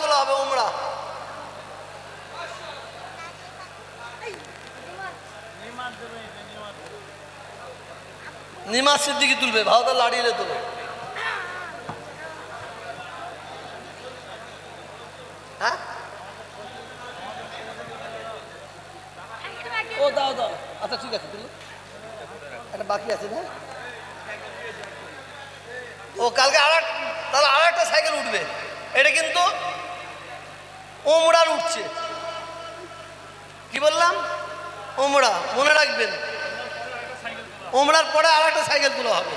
তোলা হবে উমরা। নিমাজ সিদ্দিকি তুলবে ভাওতা লাড়িয়ে তোলো। হ্যাঁ? ও, দাও দাও। আচ্ছা ঠিক আছে, তুলো। একটা বাকি আছে, না? ও, কালকে আর তাহলে আর একটা সাইকেল উঠবে। এটা কিন্তু ওমরার উঠছে। কি বললাম? ওমরা, মনে রাখবেন। ওমরার পরে আর একটা সাইকেল তোলা হবে।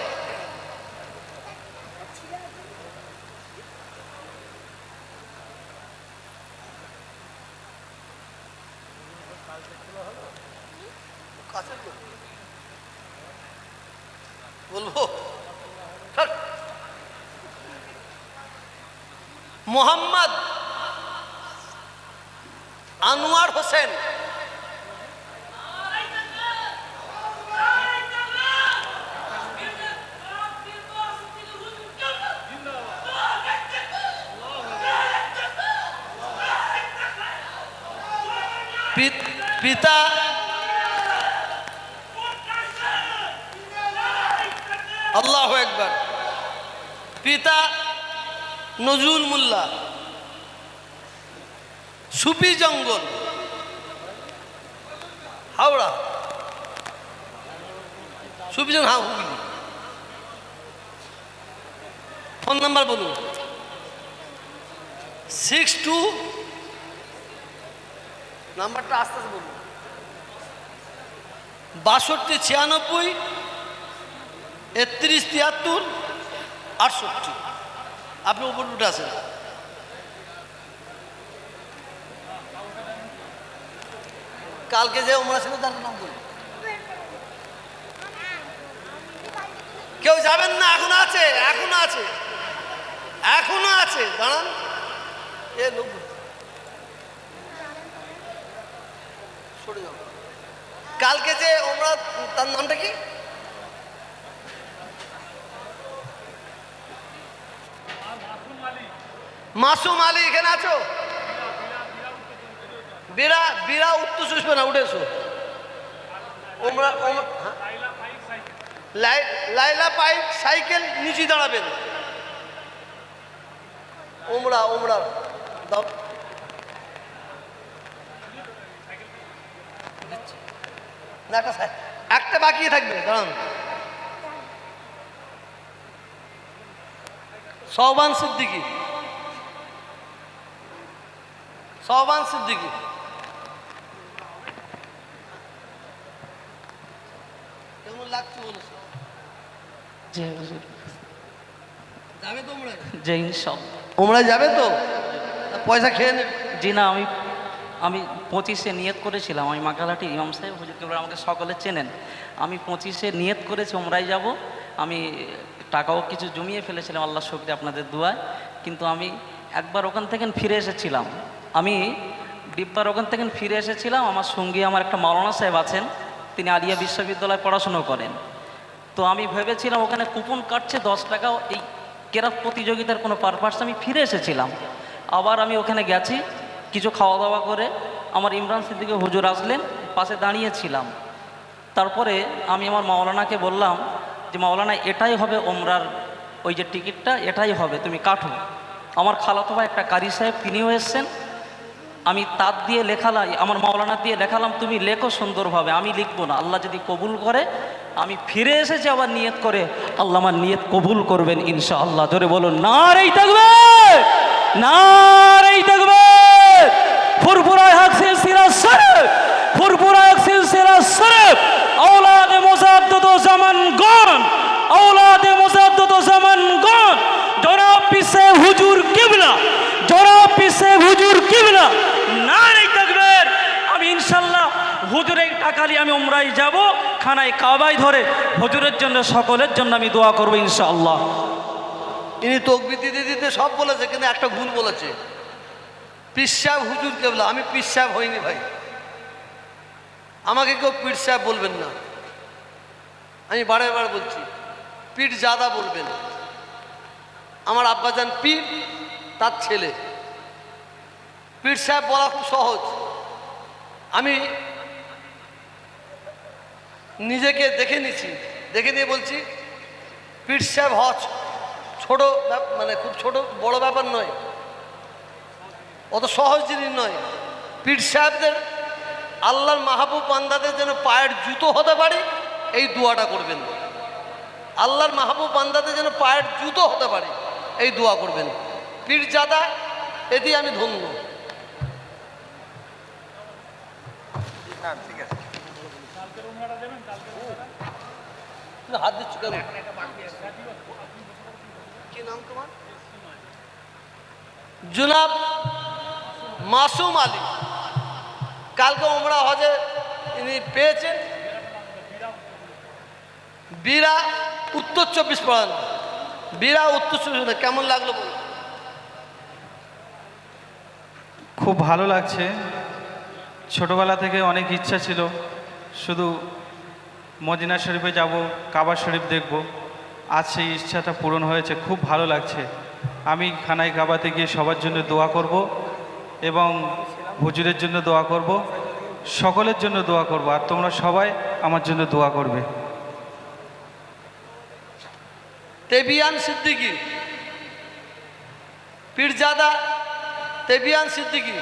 বলব। মোহাম্মদ আনোয়ার হোসেন। পিতা আল্লাহ একবার পিতা নজরুল মোল্লা। সুপি জঙ্গল। হাওড়া। সুপি জঙ্গল হুগলি। ফোন নাম্বার বলুন। সিক্স টু নাম্বারটা আস্তে আস্তে বলুন। বাষট্টি, ছিয়ানব্বই, একত্রিশ, তিয়াত্তর, আটষট্টি। আপনি উপর উঠে আছেন। কালকে যে ওমরা ছিল তার নাম বলুন। কেউ যাবেন না, এখন আছে এখন আছে। এখনও আছে, দাঁড়ান। এ লোক সরে কালকে যে ওমরা তার নামটা কি? মাসুম আলী, এখানে আছো? বিরা বিরা উত্তর চুষবে না উঠেছো। ওমরা হ্যাঁ? লাই- লাইলা পাইপ সাইকেল নিচে দাঁড়াবেন। ওমরা ওমরা একটা একটা বাকি থাকবে, দাঁড়ান। সহবান সিদ্দিকি। সহবান সিদ্দিকি। লাগছে বলো জি হুজুর যাবে তোমরা জি ইনশাল্লাহ তোমরা যাবে তো? পয়সা খেয়ে নেবে। জি না আমি আমি পঁচিশে নিয়ত করেছিলাম। আমি মাকালাটি ইমাম সাহেব হুজুর কেবল আমাকে সকলে চেনেন। আমি পঁচিশে নিয়ত করেছি ওমরাই যাব। আমি টাকাও কিছু জমিয়ে ফেলেছিলাম আল্লাহ শক্তি আপনাদের দুয়ায়। কিন্তু আমি একবার ওখান থেকে ফিরে এসেছিলাম। আমি ডিব্বার ওখান থেকে ফিরে এসেছিলাম। আমার সঙ্গী আমার একটা মাওলানা সাহেব আছেন। তিনি আলিয়া বিশ্ববিদ্যালয়ে পড়াশুনো করেন। তো আমি ভেবেছিলাম ওখানে কুপন কাটছে দশ টাকাও, এই কেরাত প্রতিযোগিতার কোনো পারপাস আমি ফিরে এসেছিলাম। আবার আমি ওখানে গেছি, কিছু খাওয়া দাওয়া করে আমার ইমরান সিদ্দিকে হুজুর আসলেন, পাশে দাঁড়িয়েছিলাম। তারপরে আমি আমার মাওলানাকে বললাম যে, মাওলানা, এটাই হবে ওমরার ওই যে টিকিটটা, এটাই হবে, তুমি কাটো। আমার খালাতো ভাই একটা কারি সাহেব, তিনিও এসছেন আমি তাঁত দিয়ে লেখালাই, আমার মাওলানা দিয়ে লেখালাম, তুমি লেখো সুন্দরভাবে, আমি লিখব না। আল্লাহ যদি কবুল করে, আমি ফিরে এসেছি আবার নিয়ত করে, আল্লাহ আমার নিয়ত কবুল করবেন ইনশা আল্লাহ ধরে বলুন না রেই থাকবে না রেই থাকবে ফুরফুরায় হক সিলসিলা শরীফ! ফুরফুরায় হক সিলসিলা শরীফ! আওলাদে মুজাদ্দদ জামান গন! আওলাদে জামান জনাব পিসে হুজুর কিবলা জনাব পিসে হুজুর কিবলা। না রেই থাকবে আমি ইনশাল্লাহ হুজুরের টাকালি আমি উমরাই যাব, খানায় কাবাই ধরে হুজুরের জন্য, সকলের জন্য আমি দোয়া করব ইনশাআল্লাহ। ইনি তকবি দিতে দিতে সব বলেছে, কিন্তু একটা ভুল বলেছে। পিসাব হুজুর কেবলা, আমি পিসাব হইনি ভাই। আমাকে কেউ পিঠ সাহেব বলবেন না। আমি বারে বারে বলছি পিঠ জাদা বলবেন। আমার আব্বাজান পীর, তার ছেলে। পীর সাহেব বলা খুব সহজ। আমি নিজেকে দেখে নিছি, দেখে নিয়ে বলছি, পীর সাহেব হজ ছোট মানে খুব ছোট, বড় ব্যাপার নয়। অত সহজ জিনিস নয়। পীর সাহেবদের আল্লাহর মাহবুব বান্দাদের যেন পায়ের জুতো হতে পারি, এই দোয়াটা করবেন। আল্লাহর মাহবুব বান্দাদের যেন পায়ের জুতো হতে পারি। এই দোয়া করবেন। পীরজাদা এটি আমি ধন্য। হাত দিচ্ছ কেন? জুনাব মাসুম আলী, কালকে ওমরা হজে ইনি পেয়েছেন। বীরা, উত্তর চব্বিশ পরগনা। বীরা উত্তর কেমন লাগল খুব ভালো লাগছে। ছোটবেলা থেকে অনেক ইচ্ছা ছিল। শুধু মদিনা শরীফে যাব, কাবা শরীফ দেখব। আজ সেই ইচ্ছাটা পূরণ হয়েছে, খুব ভালো লাগছে। আমি খানাই কাবাতে গিয়ে সবার জন্য দোয়া করব এবং হুজুরের জন্য দোয়া করব, সকলের জন্য দোয়া করব, আর তোমরা সবাই আমার জন্য দোয়া করবে। তেবিয়ান সিদ্দিকি। পীরজাদা তেবিয়ান সিদ্দিকি।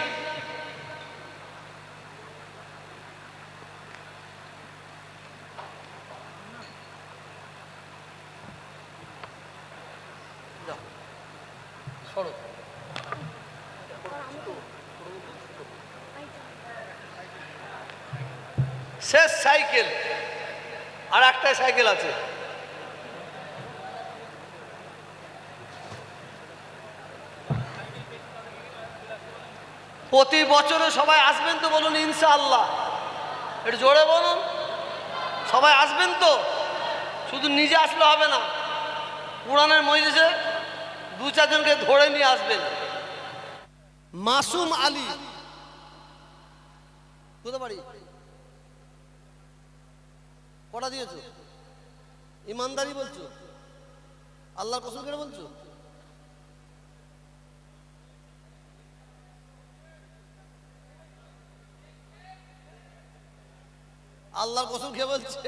শেষ সাইকেল। আর একটাই সাইকেল আছে। প্রতি বছরে সবাই আসবেন তো বলুন, ইনশাআল্লাহ। একটু জোরে বলুন। সবাই আসবেন তো? শুধু নিজে আসলে হবে না। পুরাণের মজলিসে দু চারজনকে ধরে নিয়ে আসবেন। মাসুম আলী। বুঝতে পারি কটা দিয়েছ? ইমানদারি বলছো? আল্লাহর কসম করে বলছো? আল্লাহর কসম খেয়ে বলছে।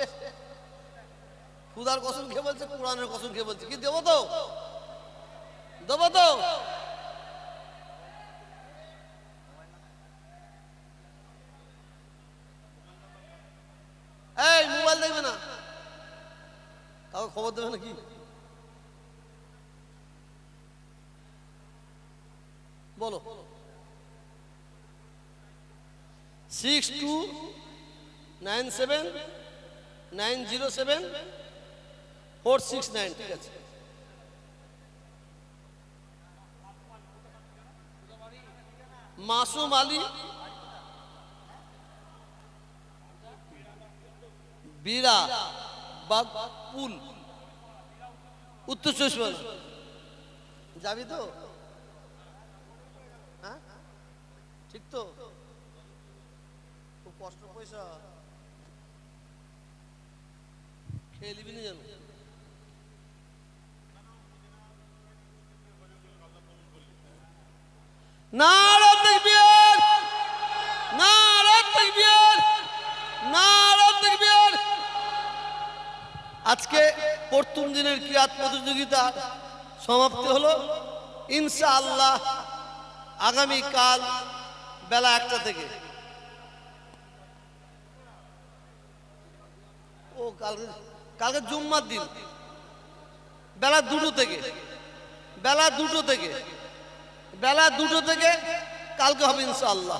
খুদার কসম খেয়ে বলছে, কোরআনের কসম খেয়ে বলছে। কি দেবো তো? দেবো তো? এই, মোবাইল দেখবে না? কাউকে খবর দেবে নাকি? বলো। Six two nine seven, nine zero seven, four six nine, ঠিক আছে। মাসুম আলী, বীরা বাগপুল, উত্তর চব্বিশ। যাবি তো? হ্যাঁ? ঠিক তো? কষ্ট পয়সা খেয়ে নিবি আজকে প্রথম দিনের ক্রিয়াত প্রতিযোগিতা সমাপ্তি হলো। ইনশাআল্লাহ আগামী কাল বেলা একটা থেকে। ও কালকে কালকে জুম্মার দিন। বেলা দুটো থেকে। বেলা দুটো থেকে। বেলা দুটো থেকে কালকে হবে ইনশাআল্লাহ।